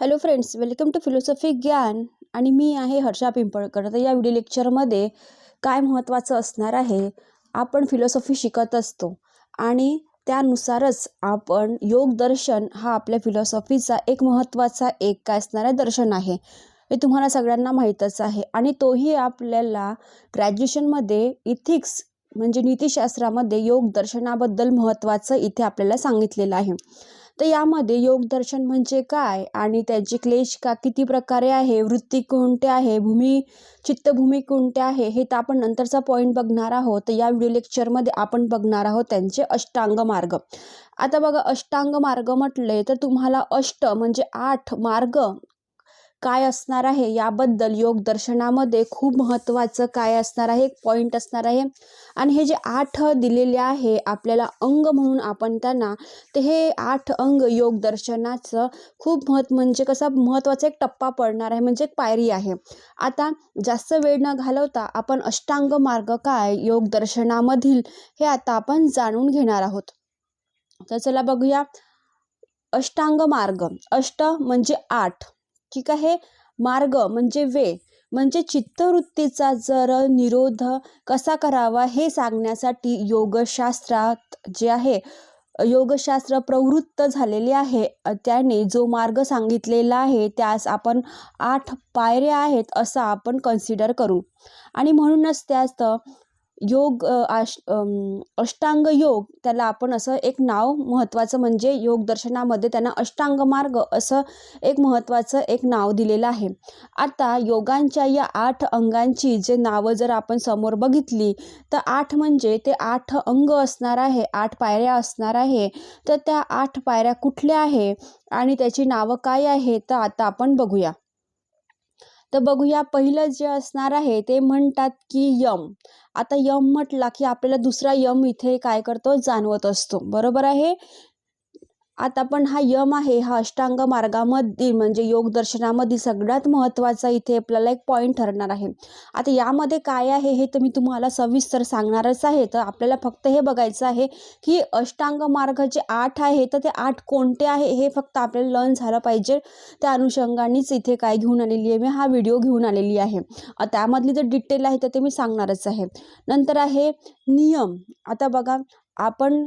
Hello friends welcome to philosophy ज्ञान आणि मी आहे हर्षा पिंपळकर. तर या व्हिडिओ लेक्चरमध्ये काय महत्त्वाचं असणार आहे आपण फिलॉसॉफी शिकत असतो आणि त्यानुसारच आपण योग दर्शन हा आपल्या फिलॉसॉफीचा एक महत्त्वाचा एक काय असणारा दर्शन आहे. हे तुम्हाला सगळ्यांना माहीतच आहे आणि तोही आपल्याला ग्रॅज्युएशनमध्ये इथिक्स म्हणजे नीतीशास्त्रामध्ये योग दर्शनाबद्दल महत्त्वाचं इथे आपल्याला सांगितलेलं आहे. तर यामध्ये योगदर्शन म्हणजे काय? आणि त्यांची क्लेश का किती प्रकारे आहे? वृत्ती कोणते आहे? भूमी चित्तभूमी कोणते आहे? हे तर आपण नंतरचा पॉईंट बघणार आहोत. तर या व्हिडिओ लेक्चरमध्ये आपण बघणार आहोत त्यांचे अष्टांग मार्ग. आता बघा अष्टांग मार्ग म्हटले तर तुम्हाला अष्ट म्हणजे आठ मार्ग काय असणार आहे? याबद्दल योगदर्शनामध्ये खूप महत्त्वाचं काय असणार आहे? एक पॉईंट असणार आहे. आणि हे जे आठ दिलेले आहे आपल्याला अंग म्हणून आपण त्यांना ते हे आठ अंग योग दर्शनाचं खूप महत्त्व म्हणजे कसा महत्त्वाचा एक टप्पा पडणार आहे म्हणजे एक पायरी आहे. आता जास्त वेळ न घालवता आपण अष्टांग मार्ग काय योगदर्शनामधील हे आता आपण जाणून घेणार आहोत. तर चला बघूया. अष्टांग मार्ग. अष्ट म्हणजे आठ. ठीक आहे? मार्ग म्हणजे वे म्हणजे चित्तवृत्तीचा जर निरोध कसा करावा हे सांगण्यासाठी योगशास्त्रात जे आहे योगशास्त्र प्रवृत्त झालेले आहे. त्याने जो मार्ग सांगितलेला आहे त्यास आपण आठ पायऱ्या आहेत असं आपण कन्सिडर करू. आणि म्हणूनच त्यास योग आश अष्टांग योग त्याला आपण असं एक नाव महत्त्वाचं म्हणजे योगदर्शनामध्ये त्यांना अष्टांग मार्ग असं एक महत्त्वाचं एक नाव दिलेलं आहे. आता योगांच्या या आठ अंगांची जे नावं जर आपण समोर बघितली तर आठ म्हणजे ते आठ अंग असणार आहे आठ पायऱ्या असणार आहे तर त्या आठ पायऱ्या कुठल्या आहे आणि त्याची नावं काय आहे तर आता आपण बघूया. तर बघूया पहिलं जे असणार आहे ते म्हणतात की यम. आता यम म्हटला की आपल्याला दुसरा यम इथे काय करतो? जाणवत असतो. बरोबर आहे? आता पण हा यम आहे हा अष्टांग मार्गामध्ये म्हणजे योगदर्शनामध्ये सगळ्यात महत्त्वाचा इथे आपल्याला एक पॉईंट ठरणार आहे. आता यामध्ये काय आहे हे तर मी तुम्हाला सविस्तर सांगणारच आहे. तर आपल्याला फक्त हे बघायचं आहे की अष्टांग मार्ग जे आठ आहे तर ते आठ कोणते आहे हे फक्त आपल्याला लर्न झालं पाहिजे. त्या अनुषंगानेच इथे काय घेऊन आलेली आहे मी हा व्हिडिओ घेऊन आलेली आहे. त्यामधली जर डिटेल आहे तर ते मी सांगणारच आहे. नंतर आहे नियम. आता बघा आपण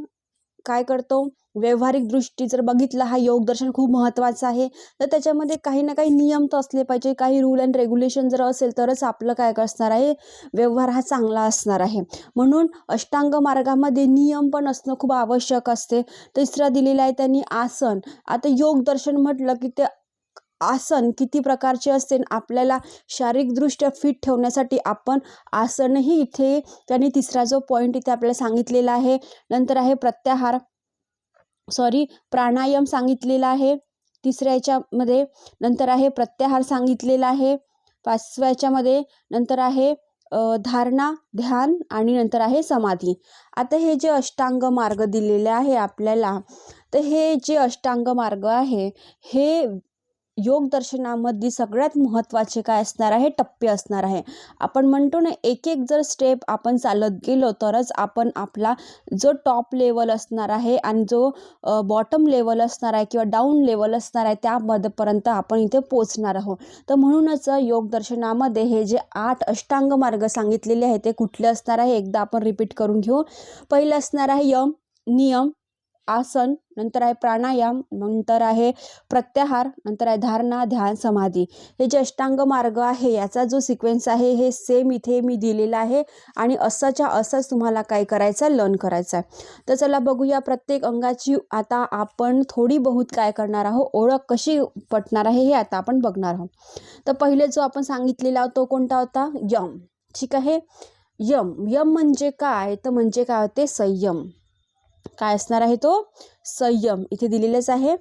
काय करतो? व्यवहारिक दृष्टी जर बघितला हा योग दर्शन खूप महत्त्वाचं आहे. तर त्याच्यामध्ये काही ना काही नियम तर असले पाहिजे काही रूल अँड रेग्युलेशन जर असेल तरच आपलं काय असणार आहे? व्यवहार हा चांगला असणार आहे. म्हणून अष्टांग मार्गामध्ये नियम पण असणं खूप आवश्यक असते. तिसरा दिलेला आहे त्यांनी आसन. आता योग दर्शन म्हटलं की ते आसन किती प्रकारचे असते आपल्याला शारीरिकदृष्ट्या फिट ठेवण्यासाठी आपण आसनही इथे त्यांनी तिसरा जो पॉईंट इथे आपल्याला सांगितलेला आहे नंतर आहे प्रत्याहार. सॉरी प्राणायाम सांगितलेला आहे तिसऱ्या याच्यामध्ये नंतर आहे प्रत्याहार सांगितलेला आहे पाचव्या याच्यामध्ये नंतर आहे धारणा ध्यान आणि नंतर आहे समाधी. आता हे जे अष्टांग मार्ग दिलेले आहे आपल्याला तर हे जे अष्टांग मार्ग आहे हे योग दर्शनामध्ये सगळ्यात महत्त्वाचे काय असणार आहे? टप्पे असणार आहे. आपण म्हणतो ना एक एक जर स्टेप आपण चालत गेलो तरच आपण आपला जो टॉप लेवल असणार आहे आणि जो बॉटम लेवल असणार आहे किंवा डाऊन लेवल असणार आहे त्यामध्येपर्यंत आपण इथे पोचणार आहोत. तर म्हणूनच योग दर्शनामध्ये हे जे आठ अष्टांग मार्ग सांगितलेले आहे ते कुठले असणार आहे? एकदा आपण रिपीट करून घेऊ. पहिलं असणार आहे यम नियम. आसन नंतर आहे प्राणायाम नंतर आहे प्रत्याहार नंतर आहे धारणा ध्यान समाधी. हे जे अष्टांग मार्ग आहे याचा जो सिक्वेन्स आहे हे सेम इथे मी दिलेला आहे. आणि असंच्या असंच तुम्हाला काय करायचं आहे लर्न करायचं आहे. तर चला बघूया प्रत्येक अंगाची आता आपण थोडी बहुत काय करणार आहोत ओळख कशी पटणार आहे हे आता आपण बघणार आहोत. तर पहिले जो आपण सांगितलेला तो कोणता होता? यम. ठीक आहे? यम. यम म्हणजे काय? तर म्हणजे काय होते? संयम. काय असणार आहे तो? संयम. इथे दिलेलेच आहे.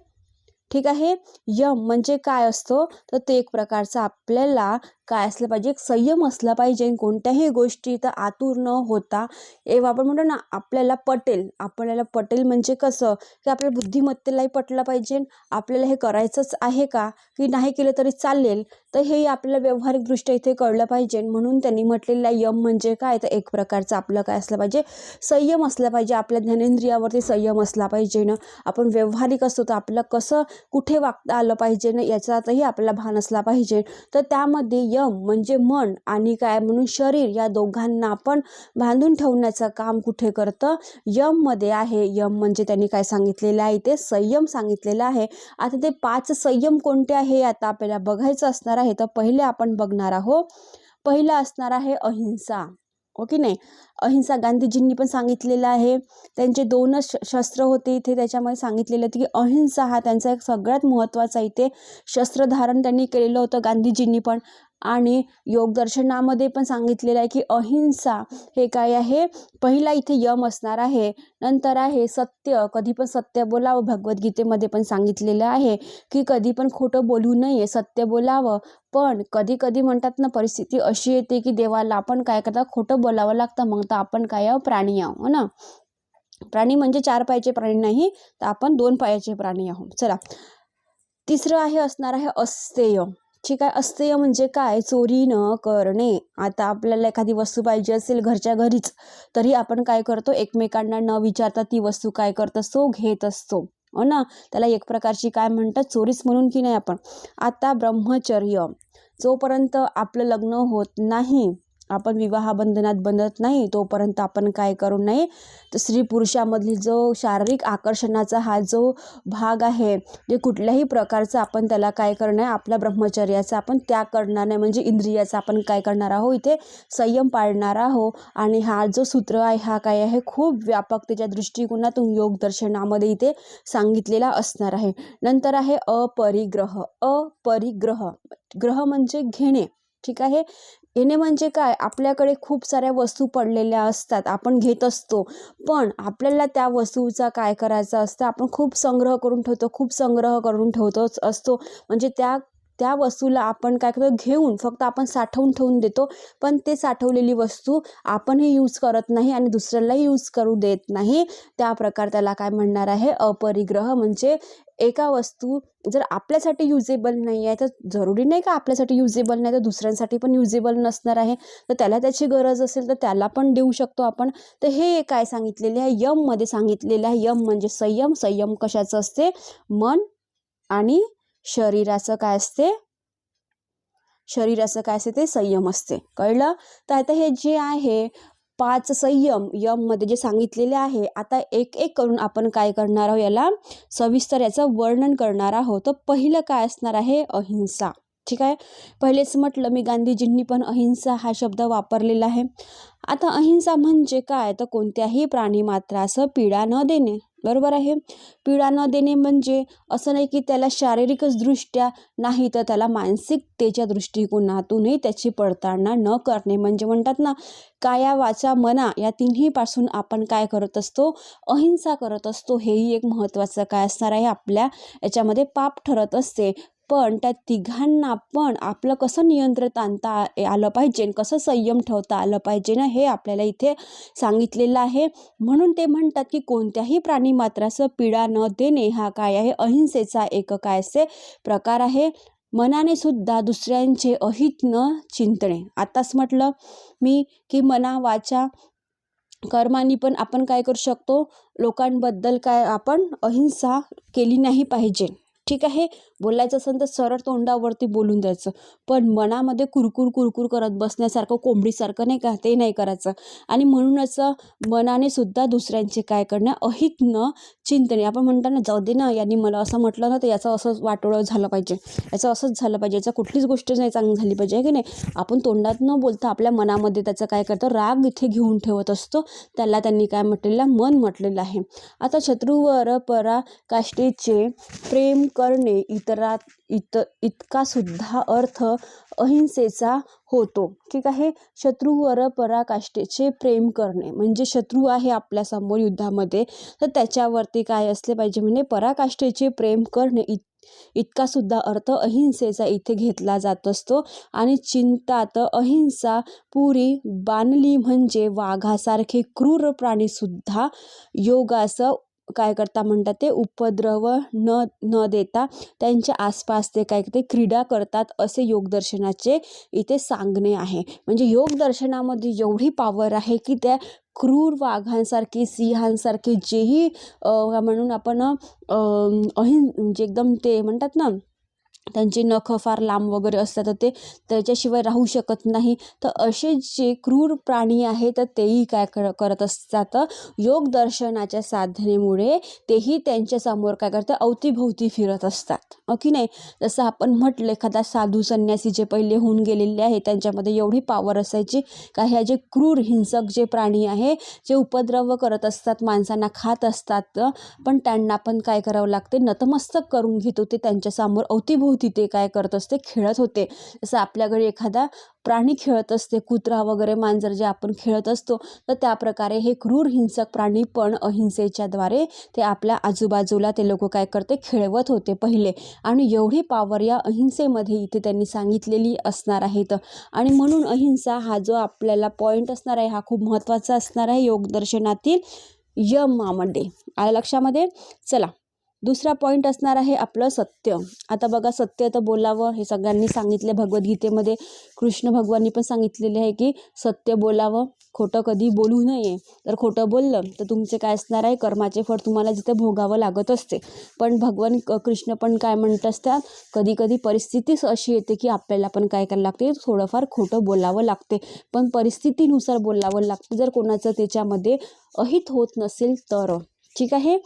ठीक आहे? यम म्हणजे काय असतो? तर ते एक प्रकारचा आपल्याला काय असलं पाहिजे? एक संयम असला पाहिजे. कोणत्याही गोष्टी तर आतुर न होता एव आपण म्हणतो ना आपल्याला पटेल. आपल्याला पटेल म्हणजे कसं? की आपल्या बुद्धिमत्तेलाही पटलं पाहिजे. आपल्याला हे करायचंच आहे का? की नाही केलं तरी चालेल. तर हेही आपल्याला व्यावहारिकदृष्ट्या इथे कळलं पाहिजे. म्हणून त्यांनी म्हटलेलं यम म्हणजे काय? तर एक प्रकारचं आपलं काय असलं पाहिजे? संयम असला पाहिजे. आपल्या ज्ञानेंद्रियावरती संयम असला पाहिजे ना? आपण व्यवहारिक असतो तर आपलं कसं कुठे वागता आलं पाहिजे ना? याचातही आपल्याला भान असला पाहिजे. तर त्यामध्ये यम म्हणजे मन आणि काय म्हणून शरीर या दोघांना आपण बांधून ठेवण्याचं काम कुठे करतं? यममध्ये आहे. यम म्हणजे त्यांनी काय सांगितलेलं आहे? ते संयम सांगितलेलं आहे. आता ते पाच संयम कोणते आहे? आता आपल्याला बघायचं असणार आहे. तर पहिले आपण बघणार आहोत. पहिलं असणार आहे अहिंसा. हो ओके नाही? अहिंसा गांधीजींनी पण सांगितलेलं आहे. त्यांचे दोनच श शस्त्र होते इथे. त्याच्यामध्ये सांगितलेलं होतं की अहिंसा हा त्यांचा एक सगळ्यात महत्त्वाचा इथे शस्त्रधारण त्यांनी केलेलं होतं गांधीजींनी पण. आणि योगदर्शनामध्ये पण सांगितलेलं आहे की अहिंसा हे काय आहे? पहिला इथे यम असणार आहे. नंतर आहे सत्य. कधी पण सत्य बोलावं. भगवद्गीतेमध्ये पण सांगितलेलं आहे की कधी पण खोटं बोलू नये सत्य बोलावं. पण कधी कधी म्हणतात ना परिस्थिती अशी येते की देवाला आपण काय करता? खोटं बोलावं लागतं. मग तर आपण काय आहो प्राणी आहो हो ना? प्राणी म्हणजे चार पायाचे प्राणी नाही तर आपण दोन पायाचे प्राणी आहो चला. तिसरं आहे असणार आहे अस्तेय. ठीक आहे अस्तेय म्हणजे काय? चोरी न करणे. आता आपल्याला एखादी वस्तू पाहिजे असेल घरच्या घरीच तरी आपण काय करतो? एकमेकांना न विचारता ती वस्तू काय करत असतो? घेत असतो. हो ना? त्याला एक प्रकारची काय म्हणतात? चोरीच म्हणून की नाही आपण? आता ब्रह्मचर्य. जोपर्यंत आपलं लग्न होत नाही आपण विवाहबंधनात बंधत नाही तोपर्यंत आपण काय करू नये? तर स्त्री पुरुषामधील जो शारीरिक आकर्षणाचा हा जो भाग आहे जे कुठल्याही प्रकारचा आपण त्याला काय करणार आपल्या ब्रह्मचर्याचा आपण त्याग करणार नाही. म्हणजे इंद्रियाचा आपण काय करणार आहो इथे संयम पाळणार आहो आणि हा जो सूत्र आहे हा काय आहे? खूप व्यापकतेच्या दृष्टिकोनातून योगदर्शनामध्ये इथे सांगितलेला असणार आहे. नंतर आहे अपरिग्रह. अपरिग्रह. ग्रह म्हणजे घेणे. ठीक आहे? येणे म्हणजे काय? आपल्याकडे खूप साऱ्या वस्तू पडलेल्या असतात आपण घेत असतो. पण आपल्याला त्या वस्तूचा काय करायचा असतं? आपण खूप संग्रह करून ठेवतो खूप संग्रह करून ठेवतोच असतो. म्हणजे त्या त्या वस्तूला आपण काय करतो? घेऊन फक्त आपण साठवून ठेवून देतो. पण ते साठवलेली वस्तू आपणही यूज करत नाही आणि दुसऱ्यालाही यूज करू देत नाही. त्या प्रकार त्याला काय म्हणणार आहे? अपरिग्रह. म्हणजे एका वस्तू जर आपल्यासाठी युजेबल नाही आहे तर जरुरी नाही का आपल्यासाठी युजेबल नाही तर दुसऱ्यांसाठी पण युजेबल नसणार आहे? तर त्याला त्याची गरज असेल तर त्याला पण देऊ शकतो आपण. तर हे काय सांगितलेले आहे? यममध्ये सांगितलेलं आहे. यम म्हणजे संयम. संयम कशाचं असते? मन आणि शरीराचं काय असते? शरीराचं काय असते? ते संयम असते. कळलं? तर आता हे जे आहे पाच संयम यममध्ये जे सांगितलेले आहे आता एक एक करून आपण काय करणार आहोत याला? सविस्तर याचं वर्णन करणार आहोत. तर पहिलं काय असणार आहे? अहिंसा. ठीक आहे? पहिलेच म्हटलं मी गांधीजींनी पण अहिंसा हा शब्द वापरलेला आहे. आता अहिंसा म्हणजे काय? तर कोणत्याही प्राणीमात्रास पीडा न देणे. बरोबर आहे. पीडा न देणे म्हणजे असं नाही की त्याला शारीरिकच दृष्ट्या नाही तर त्याला मानसिकतेच्या दृष्टिकोनातूनही त्याची पडताळणा न करणे. म्हणजे म्हणतात ना काया वाचा मना या तिन्हीपासून आपण काय करत असतो? अहिंसा करत असतो. हेही एक महत्त्वाचं काय असणार आहे? आपल्या याच्यामध्ये पाप ठरत असते. पण त्या तिघांना पण आपलं कसं नियंत्रित आणता आलं पाहिजे कसं संयम ठेवता आलं पाहिजे ना हे आपल्याला इथे सांगितलेलं आहे. म्हणून ते म्हणतात की कोणत्याही प्राणी मात्राचं पीडा न देणे हा काय आहे? अहिंसेचा एक काय असे प्रकार आहे. मनाने सुद्धा दुसऱ्यांचे अहित न चिंतणे. आताच म्हटलं मी की मना वाचा कर्मानी पण आपण काय करू शकतो? लोकांबद्दल काय आपण अहिंसा केली नाही पाहिजे. ठीक आहे? बोलायचं असेल तर सरळ तोंडावरती बोलून द्यायचं. पण मनामध्ये कुरकुर कुरकुर करत बसण्यासारखं कोंबडीसारखं नाही का ते नाही करायचं. आणि म्हणूनच मनाने सुद्धा दुसऱ्यांचे काय करणं अहित न चिंतने आपण म्हणताना जाऊ दे ना यांनी मला असं म्हटलं ना तर याचं असंच वाटोळं झालं पाहिजे. याचं असंच झालं पाहिजे. याचं कुठलीच गोष्ट नाही चांगली झाली पाहिजे आहे की नाही? आपण तोंडात न बोलता आपल्या मनामध्ये त्याचं काय करतं राग इथे घेऊन ठेवत असतो. त्याला त्यांनी काय म्हटलेलं मन म्हटलेलं आहे. आता शत्रूवर पराकाष्ठेचे प्रेम करणे इतर इतरात इत इतका सुद्धा अर्थ अहिंसेचा होतो. ठीक आहे? शत्रूवर पराकाष्ठेचे प्रेम करणे. म्हणजे शत्रू आहे आपल्यासमोर युद्धामध्ये तर त्याच्यावरती काय असले पाहिजे म्हणजे पराकाष्ठेचे प्रेम करणे. इत इतका सुद्धा अर्थ अहिंसेचा इथे घेतला जात असतो. आणि चिंतात अहिंसा पुरी बांधली म्हणजे वाघासारखे क्रूर प्राणीसुद्धा योगास काय करता म्हणतात ते उपद्रव न न देता त्यांच्या आसपास ते काय ते क्रीडा करतात असे योगदर्शनाचे इथे सांगणे आहे. म्हणजे योगदर्शनामध्ये एवढी पावर आहे की त्या क्रूर वाघांसारखे सिंहांसारखे जेही म्हणून आपण अहिं म्हणजे एकदम ते म्हणतात ना त्यांचे नखं फार लांब वगैरे असतात तर ते त्याच्याशिवाय राहू शकत नाही. तर असे जे क्रूर प्राणी आहेत तर तेही काय कर करत असतात. योग दर्शनाच्या साधनेमुळे तेही त्यांच्यासमोर काय करतात अवतीभोवती फिरत असतात. हो की नाही? जसं आपण म्हटलं एखादा साधू संन्यासी जे पहिले होऊन गेलेले आहे त्यांच्यामध्ये एवढी पावर असायची का ह्या जे क्रूर हिंसक जे प्राणी आहे जे उपद्रव करत असतात माणसांना खात असतात पण त्यांना पण काय करावं लागते? नतमस्तक करून घेत होते त्यांच्यासमोर अवतीभोवती ते काय करत असते खेळत होते. जसं आपल्याकडे एखादा प्राणी खेळत असते कुत्रा वगैरे मांजर जे आपण खेळत असतो तर त्या प्रकारे हे क्रूर हिंसक प्राणी पण अहिंसेच्याद्वारे ते आपल्या आजूबाजूला ते लोक काय करते खेळवत होते पहिले. आणि एवढी पावर या अहिंसेमध्ये इथे त्यांनी सांगितलेली असणार आहेत आणि म्हणून अहिंसा हा जो आपल्याला पॉईंट असणार आहे हा खूप महत्त्वाचा असणार आहे. योगदर्शनातील यमामध्ये आल्या लक्षामध्ये? चला. दुसरा पॉईंट असणार आहे आपलं सत्य. आता बघा सत्य तर बोलावं हे सगळ्यांनी सांगितलं. भगवद्गीतेमध्ये कृष्ण भगवाननी पण सांगितलेले आहे की सत्य बोलावं खोटं कधी बोलू नये. तर खोटं बोललं तर तुमचे काय असणार आहे? कर्माचे फळ तुम्हाला जिथे भोगावं लागत असते. पण भगवान कृष्ण पण काय म्हणत असतात? कधी कधी परिस्थितीच अशी येते की आपल्याला पण काय करायला लागते? थोडंफार खोटं बोलावं लागते. पण परिस्थितीनुसार बोलावं लागतं. जर कोणाचं त्याच्यामध्ये अहित होत नसेल तर. ठीक आहे?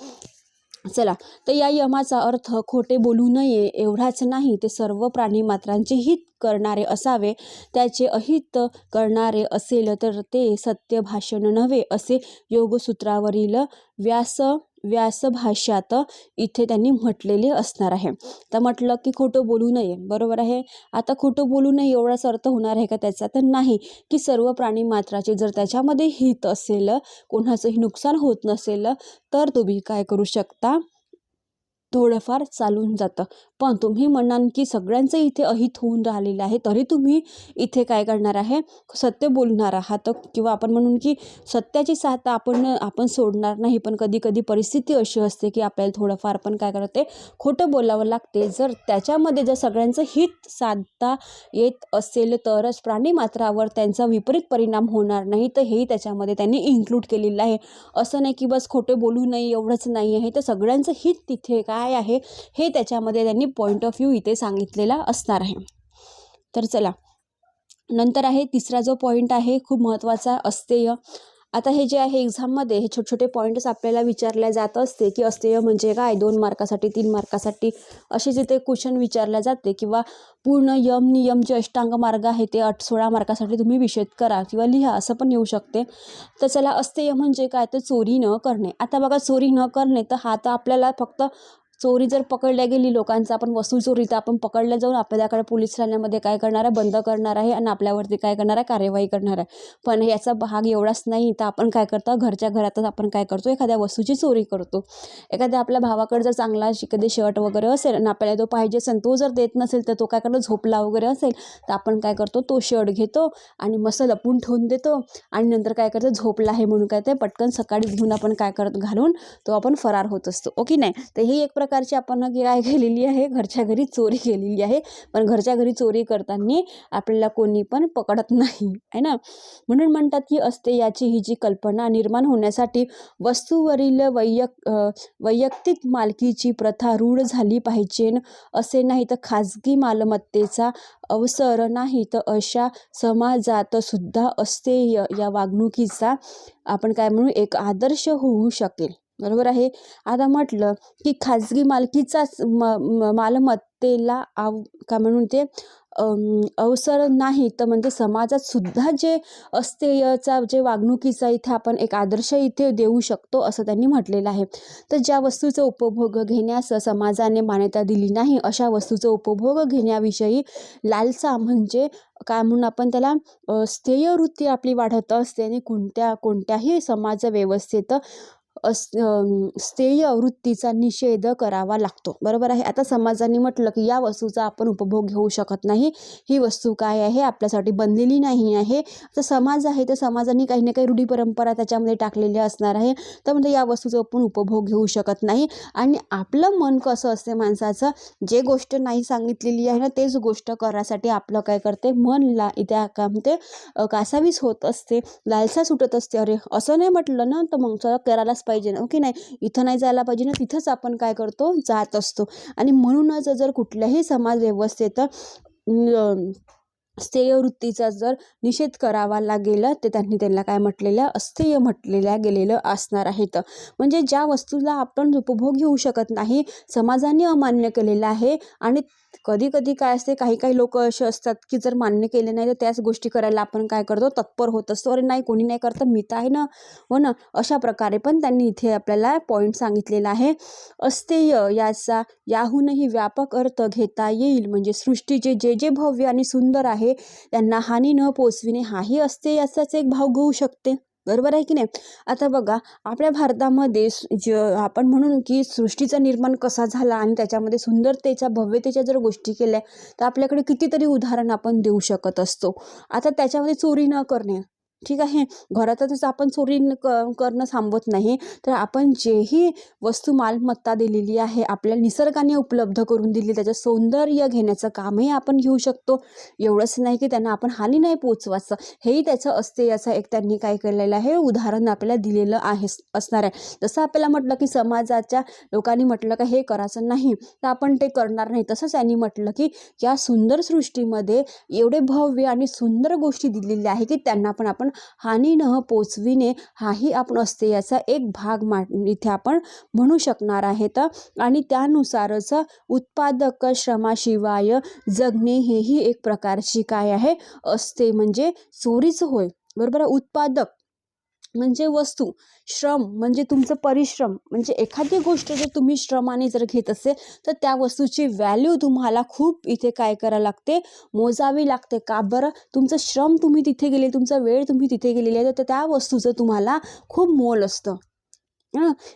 चला तर या यमाचा अर्थ खोटे बोलू नये एवढाच नाही ते सर्व प्राणी मात्रांचे हित करणारे असावे. त्याचे अहित करणारे असेल तर ते सत्य भाषण नव्हे असे योगसूत्रावरील व्यास व्यासभाष्यात इथे त्यांनी म्हटलेले असणार आहे. तर म्हटलं की खोटं बोलू नये. बरोबर आहे? आता खोटं बोलू नये एवढाच अर्थ होणार आहे का त्याचा? तर नाही. की सर्व प्राणी मात्राचे जर त्याच्यामध्ये हित असेल कोणाचंही नुकसान होत नसेल तर तुम्ही काय करू शकता? थोडंफार चालून जातं. पण तुम्ही म्हणाल की सगळ्यांचं इथे अहित होऊन राहिलेलं आहे तरी तुम्ही इथे काय करणार आहे? सत्य बोलणार आहात किंवा आपण म्हणून की सत्याची साथ आपण आपण सोडणार नाही पण कधी कधी परिस्थिती अशी असते की आपल्याला थोडंफार पण काय करते खोटं बोलावं लागते. जर त्याच्यामध्ये जर सगळ्यांचं हित साधता येत असेल तरच प्राणी मात्रावर त्यांचा विपरीत परिणाम होणार नाही तर हेही त्याच्यामध्ये त्यांनी इन्क्लूड केलेलं आहे. असं नाही की बस खोटे बोलू नये एवढंच नाही आहे तर सगळ्यांचं हित तिथे काय आहे हे त्याच्यामध्ये त्यांनी पॉईंट ऑफ व्ह्यू इथे सांगितलेला असणार आहे. तर चला नंतर आहे तिसरा जो पॉईंट आहे खूप महत्त्वाचा अस्तेय. आता हे जे आहे एक्झाममध्ये हे छोटे छोटे पॉईंट्स आपल्याला विचारले जात असते की अस्तेय म्हणजे काय? दोन मार्कासाठी तीन मार्कासाठी? असे जिथे क्वेश्चन विचारले जाते किंवा पूर्ण यम नियम जे अष्टांग मार्ग आहे ते अठ सोळा मार्कासाठी तुम्ही विषेद करा किंवा लिहा असं पण येऊ शकते. तर चला अस्तेय म्हणजे काय? तर चोरी न करणे. आता बघा चोरी न करणे तर हा तर आपल्याला फक्त चोरी जर पकडल्या गेली लोकांचा आपण वस्तू चोरी तर आपण पकडल्या जाऊन आपल्याकडे पोलीस ठाण्यामध्ये काय करणार आहे? बंद करणार आहे आणि आपल्यावरती काय करणार आहे? कार्यवाही करणार आहे. पण याचा भाग एवढाच नाही तर आपण काय करतो? घरच्या घरातच आपण काय करतो? एखाद्या वस्तूची चोरी करतो. एखाद्या आपल्या भावाकडे जर चांगला कधी शर्ट वगैरे असेल आणि आपल्याला तो पाहिजे असेल तो जर देत नसेल तर तो काय करतो? झोपला वगैरे असेल तर आपण काय करतो? तो शर्ट घेतो आणि मस्त लपून ठेवून देतो आणि नंतर काय करतो? झोपला आहे म्हणून काय ते पटकन सकाळी घेऊन आपण काय करत? घालून तो आपण फरार होत असतो. ओके नाही? तर हे एक प्रकारची आपण काय केलेली आहे. घरच्या घरी चोरी केलेली आहे. पण घरच्या घरी चोरी करताना आपल्याला कोणी पण पकडत नाही. आहे ना? म्हणून म्हणतात की असते याची ही जी कल्पना निर्माण होण्यासाठी वस्तूवरील वैयक वैयक्तिक मालकीची प्रथा रूढ झाली पाहिजे. असे नाही तर खाजगी मालमत्तेचा अवसर नाही तर अशा समाजात सुद्धा असते या वागणुकीचा आपण काय म्हणू एक आदर्श होऊ शकेल. बरोबर आहे? आता म्हटलं की खाजगी मालकीचाच म मालमत्तेला आव का म्हणून ते अवसर नाही तर म्हणजे समाजात सुद्धा जे अस्तेयचा जे वागणुकीचा इथे आपण एक आदर्श इथे देऊ शकतो असं त्यांनी म्हटलेलं आहे. तर ज्या वस्तूचा उपभोग घेण्यास समाजाने मान्यता दिली नाही अशा वस्तूचा उपभोग घेण्याविषयी लालसा म्हणजे काय म्हणून आपण त्याला स्थेयवृत्ती आपली वाढत असते आणि कोणत्या कोणत्याही समाज व्यवस्थेत अस स्तेय वृत्तीचा निषेध करावा लागतो. बरोबर आहे? आता समाजाने म्हटलं की या वस्तूचा आपण उपभोग घेऊ शकत नाही. ही वस्तू काय आहे? आपल्यासाठी बनलेली नाही आहे. तर समाज आहे तर समाजाने काही ना काही रूढी परंपरा त्याच्यामध्ये टाकलेल्या असणार आहे. तर म्हणजे या वस्तूचा आपण उपभोग घेऊ शकत नाही. आणि आपलं मन कसं असते माणसाचं? जे गोष्ट नाही सांगितलेली आहे ना तेच गोष्ट करायसाठी आपलं काय करते? मन ला इथे काय म्हणते कासावीस होत असते. लालसा सुटत असते. अरे असं नाही म्हटलं ना तर मग चला करायलाच पाहिजे. पाहिजे ना. ओके नाही. इथं नाही जायला पाहिजे ना. तिथंच आपण काय करतो? जात असतो. आणि म्हणूनच जर कुठल्याही समाज व्यवस्थेत अं, वृत्तीचा जर निषेध करावा लागेल तर त्यांनी त्यांना काय म्हटलेलं? अस्थेय म्हटलेल्या गेलेलं असणार आहेत म्हणजे ज्या वस्तूला आपण उपभोग घेऊ शकत नाही समाजाने अमान्य केलेलं आहे आणि कधी कधी काय असते काही काही लोक असे असतात की जर मान्य केले नाही तर त्याच गोष्टी करायला आपण काय करतो? तत्पर होत असतो. अरे नाही कोणी नाही करतं मी तर आहे ना. हो ना? अशा प्रकारे पण त्यांनी इथे आपल्याला पॉईंट सांगितलेला आहे. अस्तेय याचा याहूनही व्यापक अर्थ घेता येईल. म्हणजे सृष्टीचे जे जे भव्य आणि सुंदर आहे त्यांना हानी न पोचविणे हाही असते याचाच एक भाव घेऊ शकते. बरोबर आहे की नाही? आता बघा आपल्या भारतामध्ये ज आपण म्हणून की सृष्टीचा निर्माण कसा झाला आणि त्याच्यामध्ये सुंदरतेच्या भव्यतेच्या जर गोष्टी केल्या तर आपल्याकडे कितीतरी उदाहरण आपण देऊ शकत असतो. आता त्याच्यामध्ये चोरी न करणे ठीक आहे? घरातच आपण चोरी क करणं थांबवत नाही तर आपण जेही वस्तू मालमत्ता दिलेली आहे आपल्याला निसर्गाने उपलब्ध करून दिली त्याचं सौंदर्य घेण्याचं कामही आपण घेऊ शकतो. एवढंच नाही की त्यांना आपण हानी नाही पोचवायचं हेही त्याचं असते याचं एक त्यांनी काय केलेलं आहे उदाहरण आपल्याला दिलेलं आहे असणार आहे. जसं आपल्याला म्हटलं की समाजाच्या लोकांनी म्हटलं का हे करायचं नाही तर आपण ते करणार नाही. तसंच त्यांनी म्हटलं की या सुंदर सृष्टीमध्ये एवढे भव्य आणि सुंदर गोष्टी दिलेल्या आहे की त्यांना पण आपण हानी न पोचविणे हाही आपण असते याचा एक भाग मा इथे आपण म्हणू शकणार आहेत आणि त्यानुसारच उत्पादक श्रमाशिवाय जगणे हेही एक प्रकारची काय आहे? असते म्हणजे चोरीच होय. बरोबर? उत्पादक म्हणजे वस्तू श्रम म्हणजे तुमचं परिश्रम. म्हणजे एखादी गोष्ट जर तुम्ही श्रमाने जर घेत असेल तर त्या वस्तूची व्हॅल्यू तुम्हाला खूप इथे काय करावं लागते? मोजावी लागते. का बरं? तुमचं श्रम तुम्ही तिथे गेले तुमचा वेळ तुम्ही तिथे गेलेले आहे तर त्या वस्तूचं तुम्हाला खूप मोल असतं.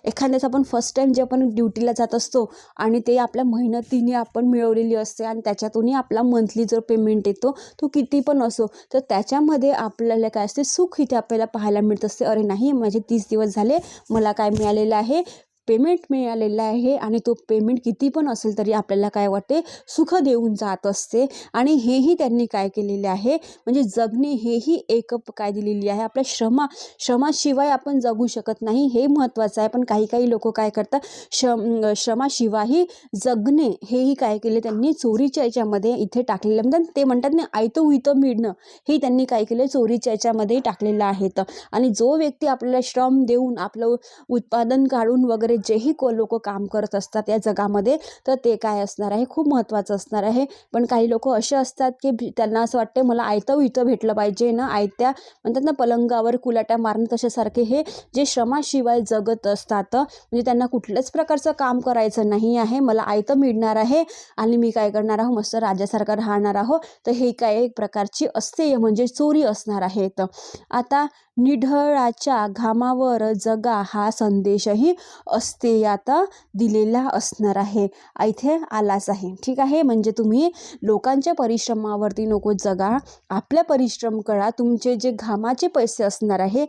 एखाद्याच आपण फर्स्ट टाईम जे आपण ड्युटीला जात असतो आणि ते आपल्या मेहनतीने आपण मिळवलेली असते आणि त्याच्यातूनही आपला मंथली जो पेमेंट येतो तो किती पण असो तर त्याच्यामध्ये आपल्याला काय असते सुख इथे आपल्याला पाहायला मिळत असते. अरे नाही माझे तीस दिवस झाले मला काय मिळालेलं आहे पेमेंट मिळालेलं आहे आणि तो पेमेंट किती पण असेल तरी आपल्याला काय वाटते? सुख देऊन जात असते. आणि हेही त्यांनी काय केलेले आहे? म्हणजे जगणे हेही एक काय दिलेली आहे. आपल्या श्रमा श्रमाशिवाय आपण जगू शकत नाही. हे महत्त्वाचं आहे. पण काही काही लोक काय करतात? श्रम श्रमाशिवायही जगणे हेही काय केले? त्यांनी चोरीच्या याच्यामध्ये इथे टाकलेलं म्हणजे ते म्हणतात ना आयतं उयतं मिळणं. हे त्यांनी काय केलं? चोरीच्या याच्यामध्ये टाकलेलं आहे. आणि जो व्यक्ती आपल्याला श्रम देऊन आपलं उत्पादन काढून वगैरे जेही को लोक काम करत असतात या जगामध्ये तर ते काय असणार आहे? खूप महत्त्वाचं असणार आहे. पण काही लोक असे असतात की त्यांना असं वाटते मला आयतं इथं भेटलं पाहिजे ना आयत्या म्हणतात ना पलंगावर कुलाट्या मारणं तशासारखे हे जे श्रमाशिवाय जगत असतात म्हणजे त्यांना कुठल्याच प्रकारचं काम करायचं नाही आहे. मला आयतं मिळणार आहे आणि मी काय करणार आहो? मस्त राजासारखं राहणार आहो. तर हे काय एक प्रकारची अस्तेय म्हणजे चोरी असणार आहे आता निढळाच्या घामावर जगा हा संदेशही अस्तेयात दिलेला असणार आहे. इथे आलाच आहे. ठीक आहे? म्हणजे तुम्ही लोकांच्या परिश्रमावरती नको जगा. आपल्या परिश्रम करा. तुमचे जे घामाचे पैसे असणार आहे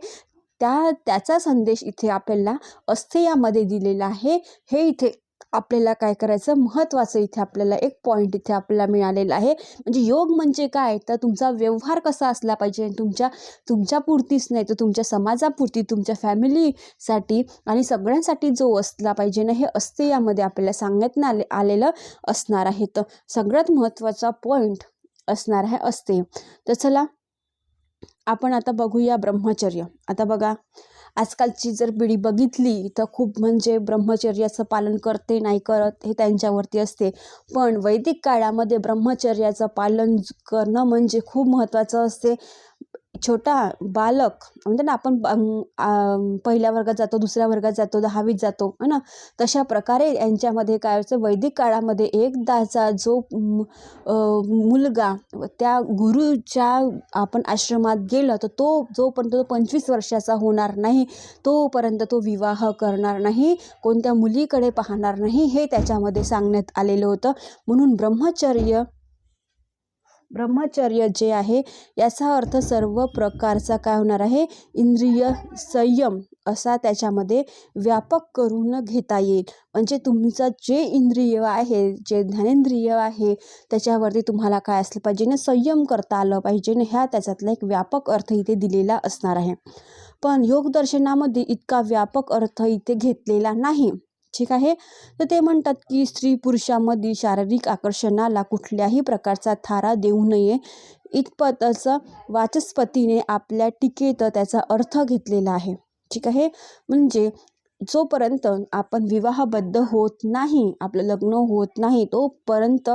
त्या त्याचा संदेश इथे आपल्याला अस्तेयामध्ये दिलेला आहे. हे इथे आपल्याला काय करायचं? महत्त्वाचं इथे आपल्याला एक पॉईंट इथे आपल्याला मिळालेला आहे. म्हणजे योग म्हणजे काय? तर तुमचा व्यवहार कसा असला पाहिजे? तुमच्या तुमच्यापुरतीच नाही तर तुमच्या समाजापुरती तुमच्या फॅमिलीसाठी आणि सगळ्यांसाठी जो असला पाहिजे ना हे असते यामध्ये आपल्याला सांगण्यात आले आलेलं असणार आहे. तर सगळ्यात महत्त्वाचा पॉईंट असणार आहे असते. तर चला आपण आता बघूया ब्रह्मचर्य. आता बघा आजकालची जर पिढी बघितली तर खूप म्हणजे ब्रह्मचर्याचं पालन करते नाही करत हे त्यांच्यावरती असते. पण वैदिक काळामध्ये ब्रह्मचर्याचं पालन करणं म्हणजे खूप महत्त्वाचं असते. छोटा बालक म्हणतो ना आपण पहिल्या वर्गात जातो दुसऱ्या वर्गात जातो दहावीत जातो है ना? तशा प्रकारे यांच्यामध्ये काय असतं वैदिक काळामध्ये एकदाचा जो मुलगा त्या गुरुच्या आपण आश्रमात गेलं तर तो जोपर्यंत तो पंचवीस वर्षाचा होणार नाही तोपर्यंत तो विवाह करणार नाही कोणत्या मुलीकडे पाहणार नाही हे त्याच्यामध्ये सांगण्यात आलेलं होतं. म्हणून ब्रह्मचर्य ब्रह्मचर्य जे आहे याचा अर्थ सर्व प्रकारचा काय होणार आहे? इंद्रिय संयम असा त्याच्यामध्ये व्यापक करून घेता येईल. म्हणजे तुमचं जे इंद्रिय आहे जे ज्ञानेंद्रिय आहे त्याच्यावरती तुम्हाला काय असलं पाहिजे ना संयम करता आलं पाहिजे ना ह्या त्याच्यातला एक व्यापक अर्थ इथे दिलेला असणार आहे. पण योगदर्शनामध्ये इतका व्यापक अर्थ इथे घेतलेला नाही. ठीक आहे? तर ते म्हणतात की स्त्री पुरुषामध्ये शारीरिक आकर्षणाला कुठल्याही प्रकारचा थारा देऊ नये. इतपतच वाचस्पतीने आपल्या टीकेत त्याचा अर्थ घेतलेला आहे. ठीक आहे? म्हणजे जोपर्यंत आपण विवाहबद्ध होत नाही आपलं लग्न होत नाही तोपर्यंत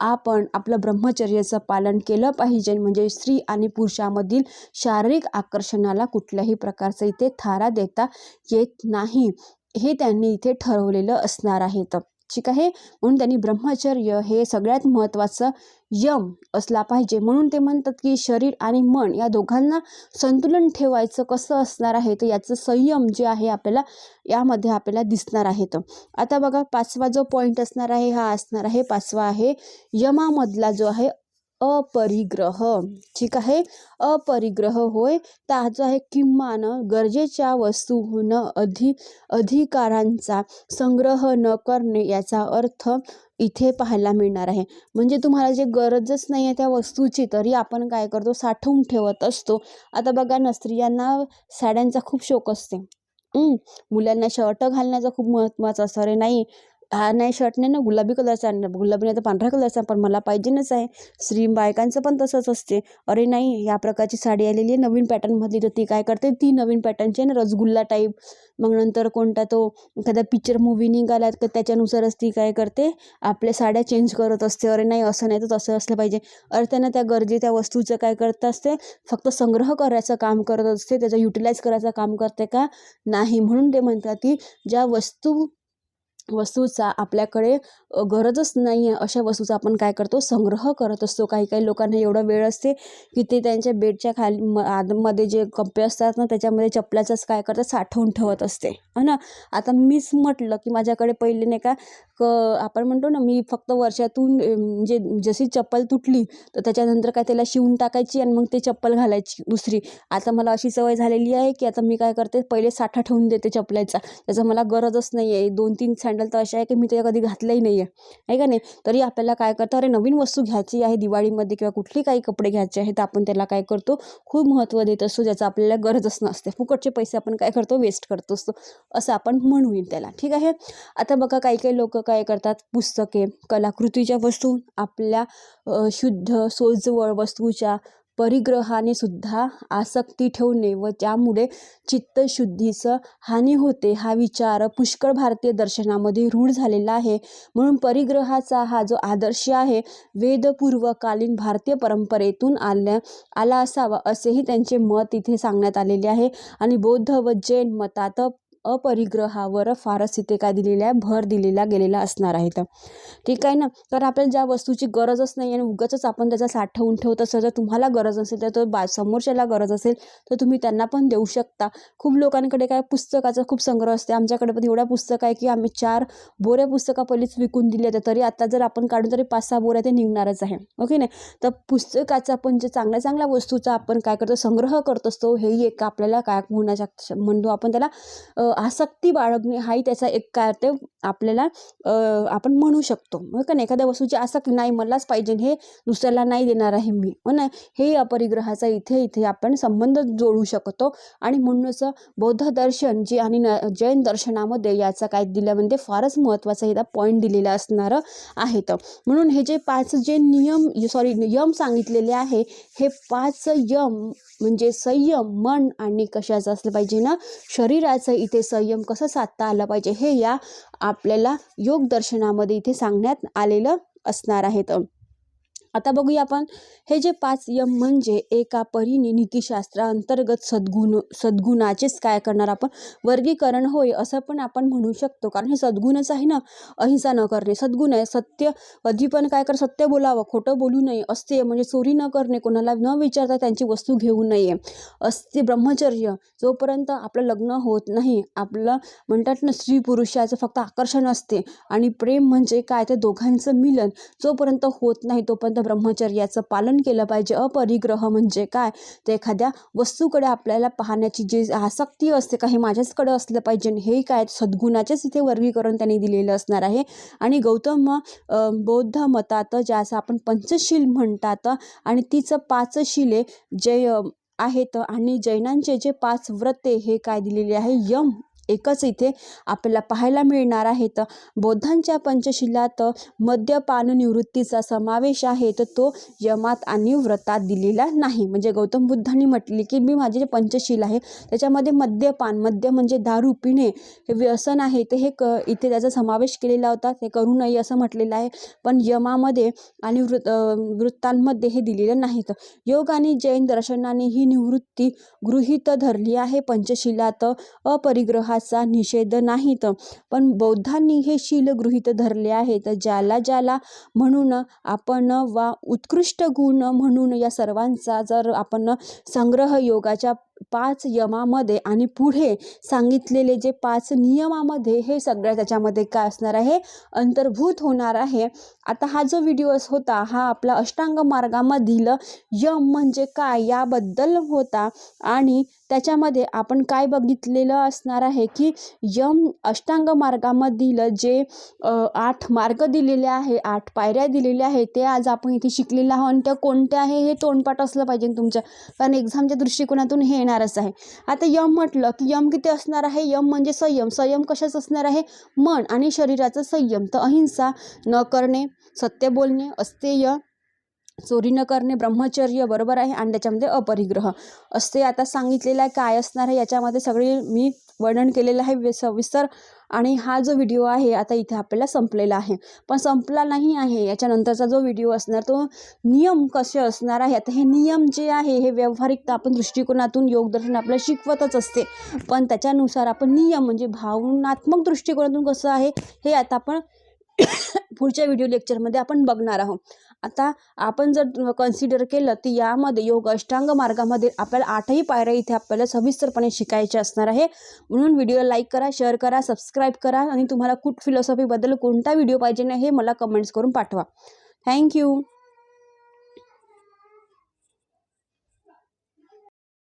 आपण आपलं ब्रह्मचर्याचं पालन केलं पाहिजे. म्हणजे स्त्री आणि पुरुषामधील शारीरिक आकर्षणाला कुठल्याही प्रकारचं इथे थारा देता येत नाही. हे त्यांनी इथे ठरवलेलं असणार आहेत ठीक आहे? म्हणून त्यांनी ब्रह्मचर्य हे सगळ्यात महत्त्वाचं यम असला पाहिजे. म्हणून ते म्हणतात की शरीर आणि मन या दोघांना संतुलन ठेवायचं कसं असणार आहे? तर याचं संयम जे आहे आपल्याला यामध्ये आपल्याला दिसणार आहे. तर आता बघा पाचवा जो पॉईंट असणार आहे हा असणार आहे पाचवा आहे यमामधला जो आहे अपरिग्रह. ठीक आहे? अपरिग्रह होय. तर जो आहे किमान गरजेच्या वस्तू होणं अधि अधिकारांचा संग्रह न करणे याचा अर्थ इथे पाहायला मिळणार आहे. म्हणजे तुम्हाला जे गरजच नाही आहे त्या वस्तूची तरी आपण काय करतो? साठवून ठेवत असतो. आता बघा ना स्त्रियांना साड्यांचा खूप शौक असते. मुलांना शर्ट घालण्याचा खूप महत्त्वाचं असतं. अरे नाही. हा नाही शर्ट नाही ना गुलाबी कलरचा आणला गुलाबी नाही तर पांढऱ्या कलरचा पण मला पाहिजेनच आहे. स्त्री बायकांचं पण तसंच असते. अरे नाही या प्रकारची साडी आलेली आहे नवीन पॅटर्नमधली तर ती काय करते? ती नवीन पॅटर्नची आहे ना रसगुल्ला टाईप मग नंतर कोणता तो एखादा पिक्चर मूवी निघाला तर त्याच्यानुसारच ती काय करते? आपल्या साड्या चेंज करत असते. अरे नाही असं नाही तर तसं असलं पाहिजे. अरे त्यांना त्या गरजे त्या वस्तूचं काय करत असते? फक्त संग्रह करायचं काम करत असते. त्याचं युटिलाइज करायचं काम करते का? नाही म्हणून ते म्हणतात की ज्या वस्तू वस्तूचा आपल्याकडे गरजच नाही आहे अशा वस्तूचा आपण काय करतो संग्रह करत असतो. काही काही लोकांना एवढा वेळ असते की ते त्यांच्या बेडच्या खाली म आतमध्ये जे कप्पे असतात ना त्याच्यामध्ये चपलाचंच काय करतात साठवून ठेवत असते. है ना? आता मीच म्हटलं की माझ्याकडे पहिले नाही का क आपण म्हणतो ना मी फक्त वर्षातून म्हणजे जशी चप्पल तुटली तर त्याच्यानंतर काय त्याला शिवून टाकायची आणि मग ते चप्पल घालायची दुसरी. आता मला अशी सवय झालेली आहे की आता मी काय करते पहिले साठा ठेवून देते चपलाचा. त्याचा मला गरजच नाही आहे दोन तीन आपल्याला तर अशा आहे की मी ते कधी घातलंही नाही आहे आहे का नाही? तरी आपल्याला काय करतं अरे नवीन वस्तू घ्यायची आहे दिवाळीमध्ये किंवा कुठली काही कपडे घ्यायचे आहे तर आपण त्याला काय करतो? खूप महत्त्व देत असतो ज्याचं आपल्याला गरजच नसते फुकटचे पैसे आपण काय करतो? वेस्ट करत असतो. असं आपण म्हणून त्याला. ठीक आहे? आता बघा काही काही लोक काय करतात? पुस्तके कलाकृतीच्या वस्तू आपल्या शुद्ध सोजवळ वस्तूच्या परिग्रहाने सुद्धा आसक्ती ठेवणे व त्यामुळे चित्तशुद्धीचं हानी होते हा विचार पुष्कळ भारतीय दर्शनामध्ये रूढ झालेला आहे. म्हणून परिग्रहाचा हा जो आदर्श आहे वेदपूर्वकालीन भारतीय परंपरेतून आल्या आला असावा असेही त्यांचे मत इथे सांगण्यात आलेले आहे. आणि बौद्ध व जैन मतात अपरिग्रहावर फारच इथे काय दिलेलं आहे? भर दिलेला गेलेला असणार आहे तर ठीक आहे ना? तर आपल्याला ज्या वस्तूची गरजच नाही आणि उगाचच आपण त्याचा साठवून ठेवत असं जर तुम्हाला गरज असेल तर तो बा समोरच्याला गरज असेल तर तुम्ही त्यांना पण देऊ शकता. खूप लोकांकडे काय पुस्तकाचा खूप संग्रह असते. आमच्याकडे पण एवढ्या पुस्तक आहे की आम्ही चार बोऱ्या पुस्तका पहिलेच विकून दिली आहेत. तरी आता जर आपण काढून तरी पाच सहा बोऱ्या ते निघणारच आहे. ओके नाही तर पुस्तकाचा पण जे चांगल्या चांगल्या वस्तूचा आपण काय करतो संग्रह करत असतो हेही एक आपल्याला काय होण्याच्या म्हणतो आपण त्याला आसक्ती बाळगणे हाही त्याचा एक काय ते आपल्याला आपण म्हणू शकतो. हो का नाही? एखाद्या वस्तूची आसक्ती नाही मलाच पाहिजे हे दुसऱ्याला नाही देणार आहे मी. हो ना? हे अपरिग्रहाचा इथे इथे आपण संबंध जोडू शकतो. आणि म्हणूनच बौद्ध दर्शन जे आणि न जैन दर्शनामध्ये याचा काय दिल्यामध्ये म्हणजे फारच महत्त्वाचा इथं पॉईंट दिलेला असणार आहेत म्हणून हे जे पाच जे नियम सॉरी यम सांगितलेले आहे हे पाच यम म्हणजे संयम मन आणि कशाचं असलं पाहिजे ना? शरीराचं इथे संयम कसं साधता आलं पाहिजे हे या आपल्याला योगदर्शनामध्ये इथे सांगण्यात आलेलं असणार आहेत. आता बघूया आपण. हे जे पाच यम म्हणजे एका परीने नीतिशास्त्राअंतर्गत सद्गुण सद्गुणाचेच काय करणार आपण? वर्गीकरण होय असं पण आपण म्हणू शकतो. कारण हे सद्गुणच आहे ना. अहिंसा न करणे. सद्गुण आहे. सत्य कधी पण काय कर सत्य बोलावं. खोटं बोलू नये. असते म्हणजे चोरी न करणे. कोणाला न विचारता त्यांची वस्तू घेऊ नये. असते ब्रह्मचर्य. जोपर्यंत आपलं लग्न होत नाही आपलं म्हणतात ना स्त्री पुरुषाचं फक्त आकर्षण असते. आणि प्रेम म्हणजे काय? ते दोघांचं मिलन. जोपर्यंत होत नाही तोपर्यंत ब्रह्मचर्याचं पालन केलं पाहिजे. अपरिग्रह म्हणजे काय? ते एखाद्या वस्तूकडे आपल्याला पाहण्याची जी आसक्ती असते का हे माझ्याचकडे असलं पाहिजे हे काय? सद्गुणाचेच इथे वर्गीकरण त्यांनी दिलेलं असणार आहे. आणि गौतम बौद्ध मतात ज्याचं आपण पंचशील म्हणतात आणि तिचं पाच शिले जे आहेत. आणि जैनांचे जे पाच व्रते हे काय दिलेले आहे? यम एकच इथे आपल्याला पाहायला मिळणार आहेत बौद्धांच्या पंचशिलात मद्यपान निवृत्तीचा समावेश आहे. तर तो यमात आणि व्रतात दिलेला नाही. म्हणजे गौतम बुद्धांनी म्हटले की मी माझे जे पंचशील आहे त्याच्यामध्ये मद्यपान मद्य म्हणजे दारू पिणे हे व्यसन आहे ते हे क इथे त्याचा समावेश केलेला होता. ते करू नये असं म्हटलेलं आहे. पण यमामध्ये आणि वृत वृत्तांमध्ये हे दिलेलं नाहीत योग आणि जैन दर्शनाने ही निवृत्ती गृहीत धरली आहे. पंचशिलात याचा निषेध नाहीत. पण बौद्धांनी हे शील गृहीत धरले आहेत ज्याला ज्याला म्हणून आपण वा उत्कृष्ट गुण म्हणून या सर्वांचा जर आपण संग्रह योगाच्या पाच यमामध्ये आणि पुढे सांगितलेले जे पाच नियमामध्ये हे सगळ्या त्याच्यामध्ये काय असणार आहे? अंतर्भूत होणार आहे. आता हा जो व्हिडिओ होता हा आपला अष्टांग मार्गामधील यम म्हणजे काय याबद्दल होता आणि त्याच्यामध्ये आपण काय बघितलेलं असणार आहे की यम अष्टांग मार्गामधील जे आठ मार्ग दिलेले आहे आठ पायऱ्या दिलेल्या आहेत ते आज आपण इथे शिकलेलं आहोत. आणि त्या कोणत्या आहे हे तोंडपाठ असलं पाहिजे तुमच्या. कारण एक्झामच्या दृष्टिकोनातून हे येणारच आहे. आता यम म्हटलं की यम किती असणार आहे? यम म्हणजे संयम. संयम कशाच असणार आहे? मन आणि शरीराचं संयम. तर अहिंसा न करणे सत्य बोलणे अस्तेय चोरी न करणे ब्रह्मचर्य बरोबर आहे आणि त्याच्यामध्ये अपरिग्रह. असते आता सांगितलेलं आहे काय असणार आहे याच्यामध्ये सगळे मी वर्णन केलेलं आहे वि- सविस्तर आणि हा जो व्हिडिओ आहे आता इथे आपल्याला संपलेला आहे. पण संपला नाही आहे याच्यानंतरचा जो व्हिडिओ असणार तो नियम कसे असणार आहे आता हे नियम जे आहे हे व्यावहारिकता आपण दृष्टिकोनातून योगदर्शन आपल्याला शिकवतच असते. पण त्याच्यानुसार आपण नियम म्हणजे भावनात्मक दृष्टिकोनातून कसं आहे हे आता आपण पुढच्या व्हिडिओ लेक्चरमध्ये आपण बघणार आहोत. आता आपण जर कन्सिडर केलं तर यामध्ये योग अष्टांग मार्गामध्ये आपल्याला आठही पायऱ्या इथे आपल्याला सविस्तरपणे शिकायच्या असणार आहे. म्हणून व्हिडिओ लाईक करा शेअर करा सबस्क्राईब करा आणि तुम्हाला कुठ फिलॉसॉफीबद्दल कोणता व्हिडिओ पाहिजे नाही हे मला कमेंट्स करून पाठवा. थँक्यू